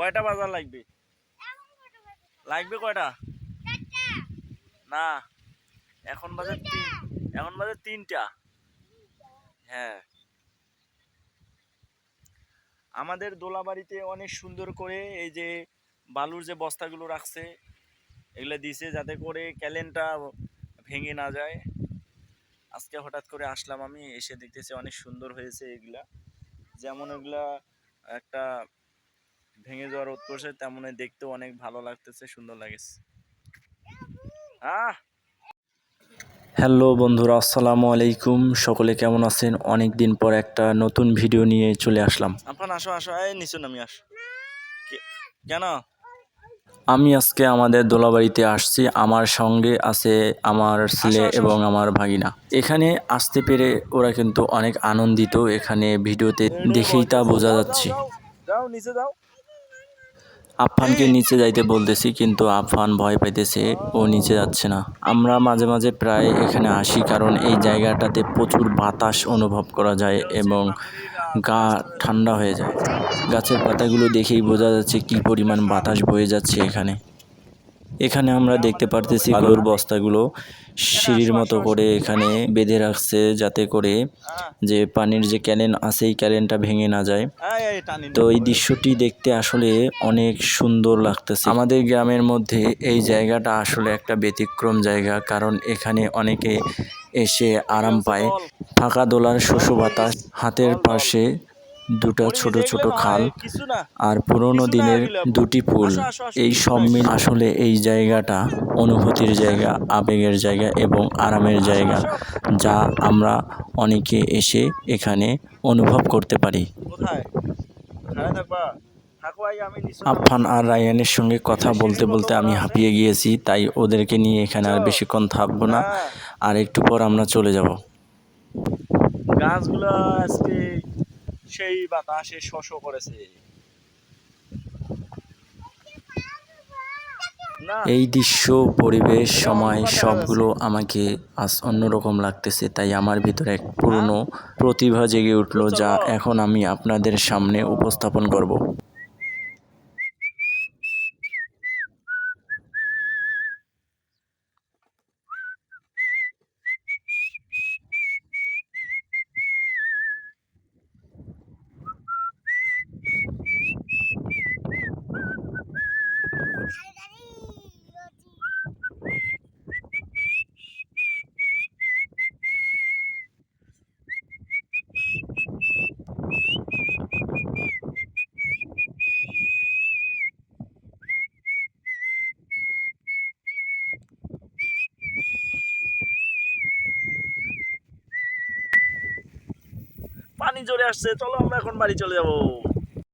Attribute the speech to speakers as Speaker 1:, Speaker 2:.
Speaker 1: কয়টা বাজার লাগবে? লাগবে কয়টা? না এখন বাজে তিন এখন বাজে তিনটা। হ্যাঁ। আমাদের দোলাবাড়িতে অনেক সুন্দর করে এই যে বালুর যে বস্তাগুলো রাখছে এগুলো দিছে যাতে করে ক্যালেনটা ভেঙে না যায়। আজকে হঠাৎ করে আসলাম আমি এসে দেখতেছি অনেক সুন্দর হয়েছে এগুলা। যেমন এগুলা একটা ভেঙে যাওয়ার রোধ করছে তেমন দেখতেও অনেক ভালো লাগতেছে সুন্দর লাগেছে। আহ! হ্যালো বন্ধুরা আসসালামু আলাইকুম। সকলে কেমন আছেন? অনেক দিন পর একটা নতুন ভিডিও নিয়ে চলে আসলাম। আপনার আসো আসো এই নিচু নামি আস। কেন? আমি আজকে আমাদের দোলাবাড়িতে আসছি। আমার সঙ্গে আছে আমার ছেলে এবং আমার ভাগিনা। এখানে আসতে পেরে ওরা কিন্তু অনেক আনন্দিত। এখানে ভিডিওতে দেখেই তা বোঝা যাচ্ছে।
Speaker 2: যাও নিচে যাও
Speaker 1: আফফানকে নিচে যাইতে বলতেছি, কিন্তু আফফান ভয় পাইতেছে, ও নিচে যাচ্ছে না। আমরা মাঝে মাঝে প্রায় এখানে আসি, কারণ এই জায়গাটাতে প্রচুর বাতাস অনুভব করা যায় এবং গা ঠান্ডা হয়ে যায়। গাছের পাতাগুলো দেখেই বোঝা যাচ্ছে কি পরিমাণ বাতাস বয়ে যাচ্ছে এখানে। এখানে আমরা দেখতে পারতেছি আলুর বস্তাগুলো সিঁড়ির মতো করে এখানে বেঁধে রাখছে যাতে করে যে পানির যে ক্যানেন আছে, এই ক্যানেনটা ভেঙে না যায়। তো এই দৃশ্যটি দেখতে আসলে অনেক সুন্দর লাগতেছে। আমাদের গ্রামের মধ্যে এই জায়গাটা আসলে একটা ব্যতিক্রম জায়গা, কারণ এখানে অনেকে এসে আরাম পায়। ফাঁকা দোলার শস্য বাতাস হাতের পাশে দুটো ছোট ছোট খাল আর পুরোনো দিনের দুটি পুল। এই সব মিল আসলে এই জায়গাটা অনুভূতির জায়গা আবেগের জায়গা এবং আরামের জায়গা যা আমরা অনেকে এসে এখানে অনুভব করতে পারি। আফফান আর রায়ানের সঙ্গে কথা বলতে বলতে আমি হাঁপিয়ে গিয়েছি তাই ওদেরকে নিয়ে এখানে আর বেশিক্ষণ থাকব না। আর একটু পর আমরা চলে যাব।
Speaker 2: গাছগুলো আজকে সেই বাতাসে শশ করেছে।
Speaker 1: এই দৃশ্য পরিবেশ সময় সবগুলো আমাকে আজ অন্যরকম লাগতেছে তাই আমার ভিতরে এক পুরনো প্রতিভা জেগে উঠল যা এখন আমি আপনাদের সামনে উপস্থাপন করব।
Speaker 2: পানি জোরে আসছে চলো আমরা এখন বাড়ি চলে যাব।